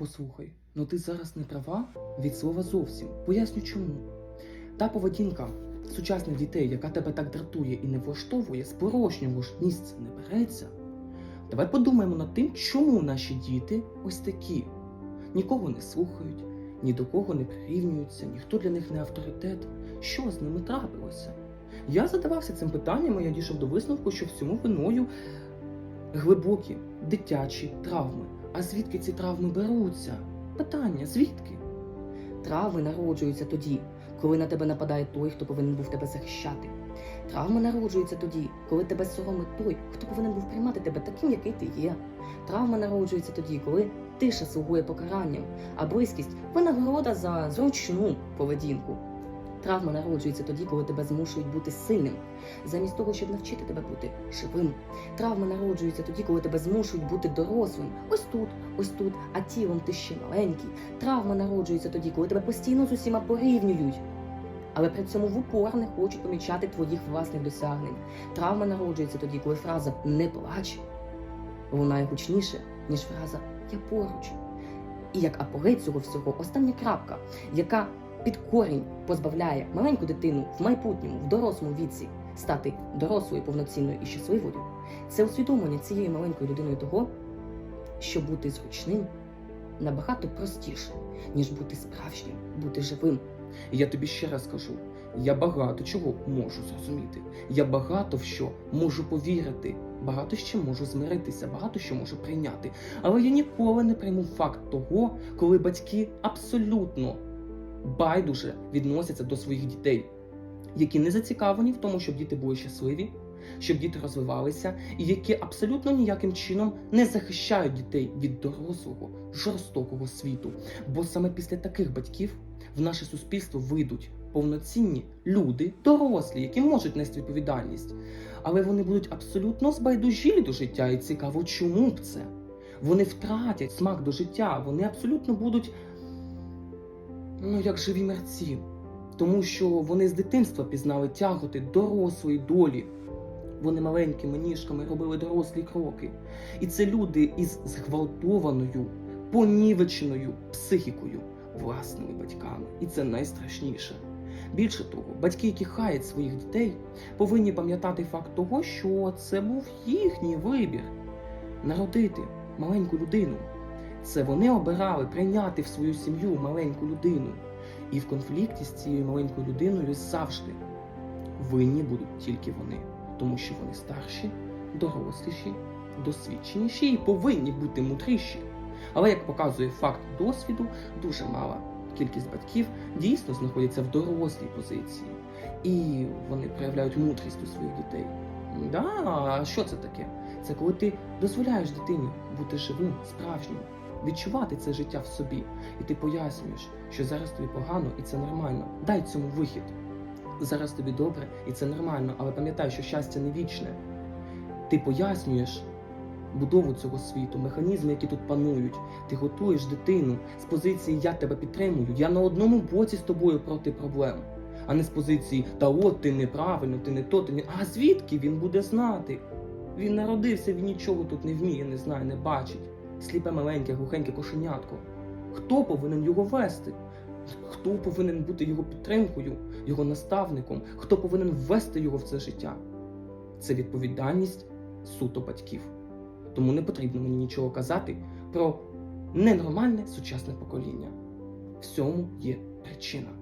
Послухай, ну ти зараз не права від слова зовсім. Поясню чому. Та поведінка сучасних дітей, яка тебе так дратує і не влаштовує, з порожнього ж місця не береться. Давай подумаємо над тим, чому наші діти ось такі. Нікого не слухають, ні до кого не прирівнюються, ніхто для них не авторитет. Що з ними трапилося? Я задавався цим питанням, і я дійшов до висновку, що всьому виною глибокі дитячі травми. А звідки ці травми беруться? Питання, звідки? Травми народжуються тоді, коли на тебе нападає той, хто повинен був тебе захищати. Травми народжуються тоді, коли тебе соромить той, хто повинен був приймати тебе таким, який ти є. Травма народжується тоді, коли тиша слугує покаранням, а близькість винагорода за зручну поведінку. Травма народжується тоді, коли тебе змушують бути сильним, замість того, щоб навчити тебе бути живим. Травма народжується тоді, коли тебе змушують бути дорослим. Ось тут, ось тут, а тілом ти ще маленький. Травма народжується тоді, коли тебе постійно з усіма порівнюють. Але при цьому в упор не хочуть помічати твоїх власних досягнень. Травма народжується тоді, коли фраза не плач лунає гучніше, ніж фраза Я поруч. І як апогей цього всього остання крапка, яка під корінь позбавляє маленьку дитину в майбутньому, в дорослому віці стати дорослою, повноцінною і щасливою, це усвідомлення цієї маленької людиною того, що бути зручним набагато простіше, ніж бути справжнім, бути живим. Я тобі ще раз кажу: я багато чого можу зрозуміти. Я багато в що можу повірити, багато ще можу змиритися, багато що можу прийняти. Але я ніколи не прийму факт того, коли батьки абсолютно байдуже відносяться до своїх дітей, які не зацікавлені в тому, щоб діти були щасливі, щоб діти розвивалися, і які абсолютно ніяким чином не захищають дітей від дорослого жорстокого світу. Бо саме після таких батьків в наше суспільство вийдуть повноцінні люди, дорослі, які можуть нести відповідальність, але вони будуть абсолютно збайдужілі до життя, і цікаво, чому б це? Вони втратять смак до життя, вони абсолютно будуть ну, як живі мерці, тому що вони з дитинства пізнали тяготи дорослої долі. Вони маленькими ніжками робили дорослі кроки. І це люди із зґвалтованою, понівеченою психікою, власними батьками. І це найстрашніше. Більше того, батьки, які хаять своїх дітей, повинні пам'ятати факт того, що це був їхній вибір народити маленьку людину. Це вони обирали прийняти в свою сім'ю маленьку людину. І в конфлікті з цією маленькою людиною завжди винні будуть тільки вони, тому що вони старші, доросліші, досвідченіші і повинні бути мудріші. Але як показує факт досвіду, дуже мала кількість батьків дійсно знаходяться в дорослій позиції, і вони проявляють мудрість у своїх дітей. Да, а що це таке? Це коли ти дозволяєш дитині бути живим, справжнім, відчувати це життя в собі, і ти пояснюєш, що зараз тобі погано і це нормально. Дай цьому вихід. Зараз тобі добре і це нормально, але пам'ятай, що щастя не вічне. Ти пояснюєш будову цього світу, механізми, які тут панують. Ти готуєш дитину з позиції Я тебе підтримую. Я на одному боці з тобою проти проблем, а не з позиції Та от ти неправильно, ти не то, ти не. А звідки він буде знати? Він народився, він нічого тут не вміє, не знає, не бачить. Сліпе маленьке, глухеньке кошенятко. Хто повинен його вести? Хто повинен бути його підтримкою, його наставником? Хто повинен ввести його в це життя? Це відповідальність суто батьків. Тому не потрібно мені нічого казати про ненормальне сучасне покоління. Всьому є причина.